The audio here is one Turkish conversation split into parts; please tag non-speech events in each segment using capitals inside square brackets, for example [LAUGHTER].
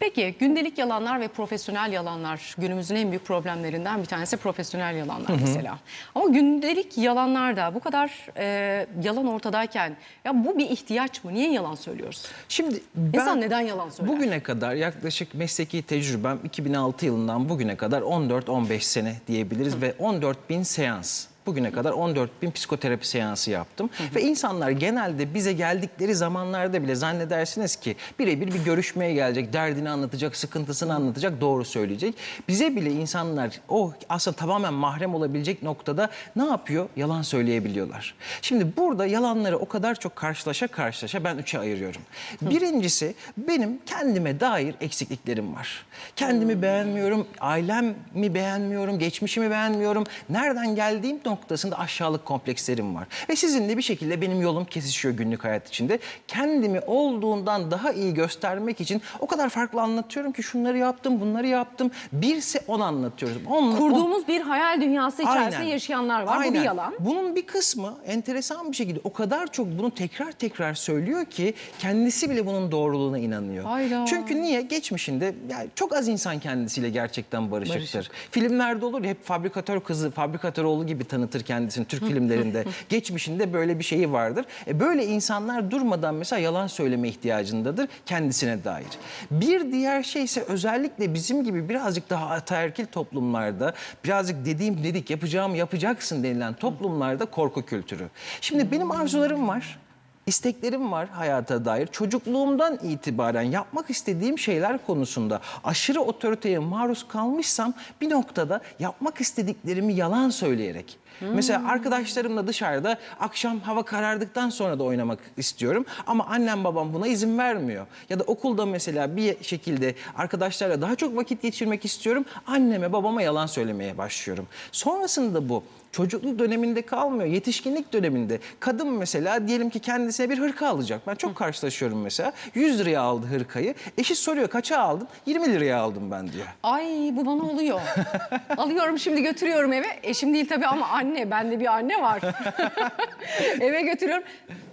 Peki gündelik yalanlar ve profesyonel yalanlar günümüzün en büyük problemlerinden bir tanesi profesyonel yalanlar mesela. Ama gündelik yalanlarda bu kadar e, yalan ortadayken ya bu bir ihtiyaç mı? Niye yalan söylüyoruz? Şimdi ben İnsan neden yalan söyler? bugüne kadar yaklaşık mesleki tecrübem 2006 yılından bugüne kadar 14-15 sene diyebiliriz ve 14 bin seans. Bugüne kadar 14 bin psikoterapi seansı yaptım. Ve insanlar genelde bize geldikleri zamanlarda bile zannedersiniz ki birebir bir görüşmeye gelecek, derdini anlatacak, sıkıntısını anlatacak, doğru söyleyecek. Bize bile insanlar o aslında tamamen mahrem olabilecek noktada ne yapıyor? Yalan söyleyebiliyorlar. Şimdi burada yalanları o kadar çok karşılaşa karşılaşa ben üçe ayırıyorum. Birincisi benim kendime dair eksikliklerim var. Kendimi beğenmiyorum, ailemi beğenmiyorum, geçmişimi beğenmiyorum. Nereden geldiğim noktasında aşağılık komplekslerim var. Ve sizinle bir şekilde benim yolum kesişiyor günlük hayat içinde. Kendimi olduğundan daha iyi göstermek için o kadar farklı anlatıyorum ki şunları yaptım, bunları yaptım. Birse onu anlatıyoruz. Onunla- Kurduğumuz bir hayal dünyası içerisinde Aynen. yaşayanlar var. Bu Aynen. bir yalan. Bunun bir kısmı enteresan bir şekilde o kadar çok bunu tekrar tekrar söylüyor ki kendisi bile bunun doğruluğuna inanıyor. Hayda. Çünkü niye? Geçmişinde yani çok az insan kendisiyle gerçekten barışıktır. Barışık. Filmlerde olur ya hep fabrikatör kızı, fabrikatör oğlu gibi tanıtır kendisini Türk [LAUGHS] filmlerinde. Geçmişinde böyle bir şeyi vardır. E böyle insanlar durmadan mesela yalan söyleme ihtiyacındadır kendisine dair. Bir diğer şey ise özellikle bizim gibi birazcık daha ataerkil toplumlarda birazcık dediğim dedik yapacağım yapacaksın denilen toplumlarda korku kültürü. Şimdi benim arzularım var. İsteklerim var hayata dair. Çocukluğumdan itibaren yapmak istediğim şeyler konusunda aşırı otoriteye maruz kalmışsam bir noktada yapmak istediklerimi yalan söyleyerek. Mesela arkadaşlarımla dışarıda akşam hava karardıktan sonra da oynamak istiyorum ama annem babam buna izin vermiyor. Ya da okulda mesela bir şekilde arkadaşlarla daha çok vakit geçirmek istiyorum. Anneme babama yalan söylemeye başlıyorum. Sonrasında bu çocukluk döneminde kalmıyor. Yetişkinlik döneminde kadın mesela diyelim ki kendisine bir hırka alacak. Ben çok karşılaşıyorum mesela. 100 liraya aldı hırkayı. Eşi soruyor kaça aldın? 20 liraya aldım ben diyor. Ay bu bana oluyor. [LAUGHS] Alıyorum şimdi götürüyorum eve. Eşim değil tabii ama anne. Bende bir anne var. [LAUGHS] eve götürüyorum.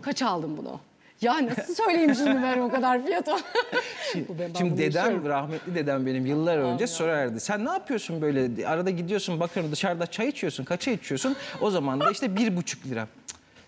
Kaç aldım bunu? Ya nasıl söyleyeyim şimdi ben o kadar fiyatı? [LAUGHS] Ben- Şimdi bunu dedem, yaşıyorum. rahmetli dedem benim yıllar önce sorardı. Sen ne yapıyorsun böyle? Arada gidiyorsun bakıyorum dışarıda çay içiyorsun. Kaça içiyorsun? O zaman da işte bir buçuk lira.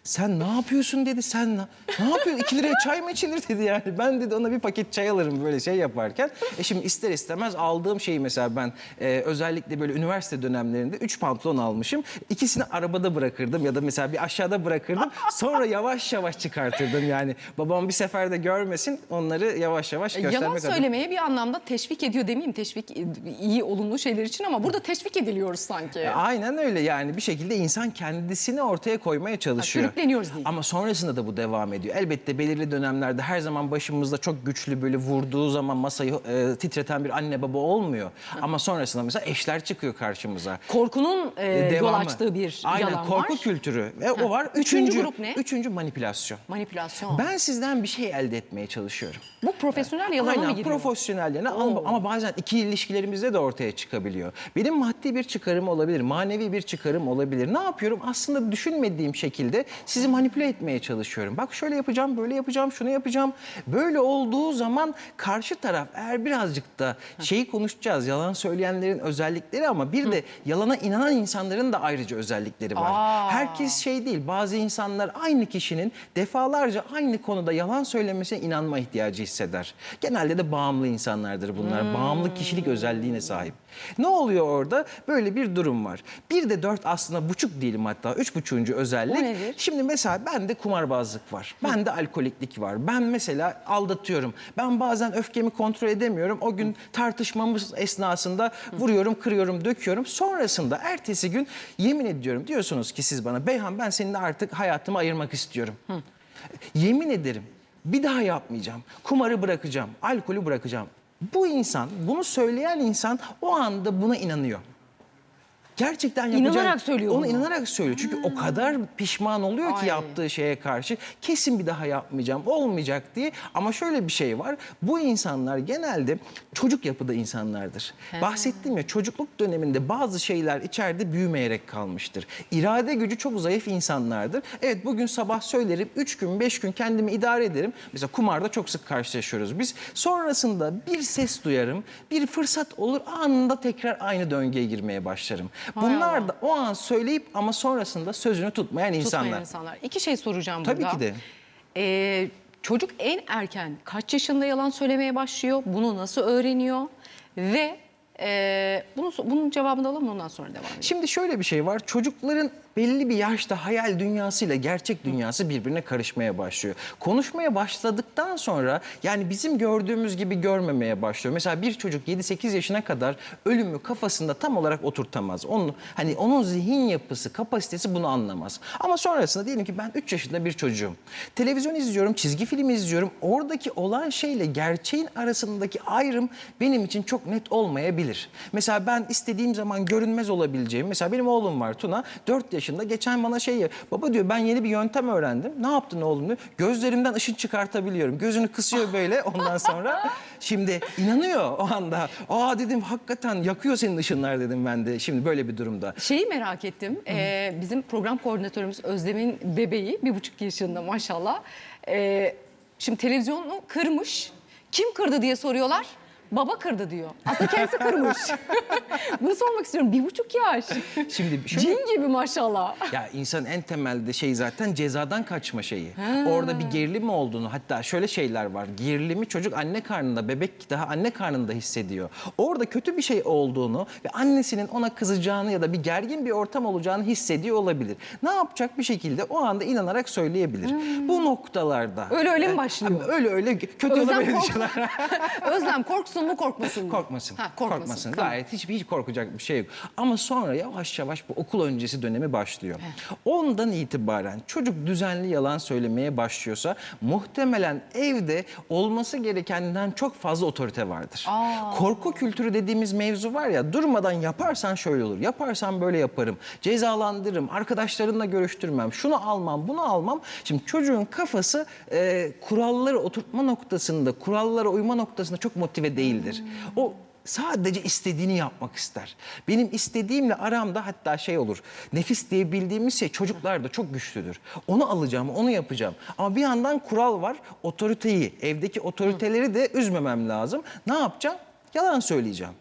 Sen ne yapıyorsun dedi. Sen ne, ne yapıyorsun? İki liraya çay mı içilir dedi yani. Ben dedi ona bir paket çay alırım böyle şey yaparken. E şimdi ister istemez aldığım şeyi mesela ben e, özellikle böyle üniversite dönemlerinde üç pantolon almışım. İkisini arabada bırakırdım ya da mesela bir aşağıda bırakırdım. Sonra yavaş yavaş çıkartırdım yani. Babam bir seferde görmesin onları yavaş yavaş göstermek Yalan adına. söylemeye bir anlamda teşvik ediyor demeyeyim. Teşvik e, iyi olumlu şeyler için ama burada teşvik ediliyoruz sanki. E, Aynen öyle yani bir şekilde insan kendisini ortaya koymaya çalışıyor. Sürükleniyoruz diyeyim. Ama sonrasında da bu devam ediyor. Elbette belirli dönemlerde her zaman başımızda çok güçlü böyle vurduğu zaman masayı e, titreten bir anne baba olmuyor. Ama sonrasında mesela eşler çıkıyor karşımıza. Korkunun e, yol Devamı. açtığı bir Aynen, yalan korku var. kültürü ve o var. Üçüncü grup ne? Üçüncü manipülasyon. Manipülasyon. Ben sizden bir şey elde etmeye çalışıyorum. Bu profesyonel yalana mı Aynen giriyor? profesyonel yana ama, ama bazen iki ilişkilerimizde de ortaya çıkabiliyor. Benim maddi bir çıkarım olabilir, manevi bir çıkarım olabilir. Ne yapıyorum? Aslında düşünmediğim şekilde sizi manipüle etmeye çalışıyorum. Bak şöyle yapacağım, böyle yapacağım, şunu yapacağım. Böyle olduğu zaman karşı taraf eğer birazcık da şeyi konuşacağız. Yalan söyleyenlerin özellikleri ama bir de yalana inanan insanların da ayrıca özellikleri var. Aa. Herkes şey değil. Bazı insanlar aynı kişinin defalarca aynı konuda yalan söylemesine inanma ihtiyacı hisseder. Genelde de bağımlı insanlardır bunlar. Hmm. Bağımlı kişilik özelliğine sahip. Ne oluyor orada? Böyle bir durum var. Bir de dört aslında buçuk değilim hatta. Üç buçuğuncu özellik. Nedir? Şimdi mesela bende kumarbazlık var. Bende alkoliklik var. Ben mesela aldatıyorum. Ben bazen öfkemi kontrol edemiyorum. O gün tartışmamız esnasında vuruyorum, kırıyorum, döküyorum. Sonrasında ertesi gün yemin ediyorum. Diyorsunuz ki siz bana Beyhan ben seninle artık hayatımı ayırmak istiyorum. Yemin ederim bir daha yapmayacağım. Kumarı bırakacağım, alkolü bırakacağım. Bu insan, bunu söyleyen insan o anda buna inanıyor. Gerçekten yapacak. İnanarak söylüyor Onu bunu. inanarak söylüyor. Çünkü o kadar pişman oluyor ki Ay. yaptığı şeye karşı. Kesin bir daha yapmayacağım, olmayacak diye. Ama şöyle bir şey var. Bu insanlar genelde çocuk yapıda insanlardır. Bahsettim ya çocukluk döneminde bazı şeyler içeride büyümeyerek kalmıştır. İrade gücü çok zayıf insanlardır. Evet bugün sabah söylerim, üç gün, beş gün kendimi idare ederim. Mesela kumarda çok sık karşılaşıyoruz biz. Sonrasında bir ses duyarım, bir fırsat olur anında tekrar aynı döngüye girmeye başlarım. Bunlar Allah. da o an söyleyip ama sonrasında sözünü tutmayan insanlar. Tutmayan insanlar. İki şey soracağım Tabii burada. ki de. Ee, çocuk en erken kaç yaşında yalan söylemeye başlıyor? Bunu nasıl öğreniyor? Ve e, bunu, bunun cevabını alalım ondan sonra devam edelim. Şimdi şöyle bir şey var. Çocukların belli bir yaşta hayal dünyasıyla gerçek dünyası birbirine karışmaya başlıyor. Konuşmaya başladıktan sonra yani bizim gördüğümüz gibi görmemeye başlıyor. Mesela bir çocuk 7-8 yaşına kadar ölümü kafasında tam olarak oturtamaz. Onun hani onun zihin yapısı, kapasitesi bunu anlamaz. Ama sonrasında diyelim ki ben 3 yaşında bir çocuğum. Televizyon izliyorum, çizgi film izliyorum. Oradaki olan şeyle gerçeğin arasındaki ayrım benim için çok net olmayabilir. Mesela ben istediğim zaman görünmez olabileceğim. Mesela benim oğlum var Tuna 4 yaşında geçen bana şey ya, baba diyor ben yeni bir yöntem öğrendim. Ne yaptın oğlum diyor. Gözlerimden ışın çıkartabiliyorum. Gözünü kısıyor böyle ondan sonra. Şimdi inanıyor o anda. Aa dedim hakikaten yakıyor senin ışınlar dedim ben de. Şimdi böyle bir durumda. Şeyi merak ettim. Ee, bizim program koordinatörümüz Özlem'in bebeği bir buçuk yaşında maşallah. Ee, şimdi televizyonu kırmış. Kim kırdı diye soruyorlar. Baba kırdı diyor. Aslında kendisi kırmış. [LAUGHS] Bunu sormak istiyorum. Bir buçuk yaş. Şimdi şöyle Cin gibi maşallah. Ya insan en temelde şey zaten cezadan kaçma şeyi. Orada bir gerilim olduğunu hatta şöyle şeyler var. Gerilimi çocuk anne karnında bebek daha anne karnında hissediyor. Orada kötü bir şey olduğunu ve annesinin ona kızacağını ya da bir gergin bir ortam olacağını hissediyor olabilir. Ne yapacak bir şekilde o anda inanarak söyleyebilir. Bu noktalarda. Öyle öyle mi e, başlıyor? Öyle öyle kötü Özlem, kork- düşüyorlar. [LAUGHS] Özlem korksun mu korkmasın mı? Korkmasın. Ha, korkmasın. korkmasın. Tamam. Gayet hiçbir hiç korkacak bir şey yok. Ama sonra yavaş yavaş bu okul öncesi dönemi başlıyor. Ondan itibaren çocuk düzenli yalan söylemeye başlıyorsa muhtemelen evde olması gerekenden çok fazla otorite vardır. Korku kültürü dediğimiz mevzu var ya durmadan yaparsan şöyle olur. Yaparsan böyle yaparım. Cezalandırırım. Arkadaşlarınla görüştürmem. Şunu almam, bunu almam. Şimdi çocuğun kafası e, kuralları oturtma noktasında, kurallara uyma noktasında çok motive değildir. O sadece istediğini yapmak ister. Benim istediğimle aramda hatta şey olur. Nefis diye bildiğimiz şey çocuklarda çok güçlüdür. Onu alacağım, onu yapacağım. Ama bir yandan kural var. Otoriteyi, evdeki otoriteleri de üzmemem lazım. Ne yapacağım? Yalan söyleyeceğim.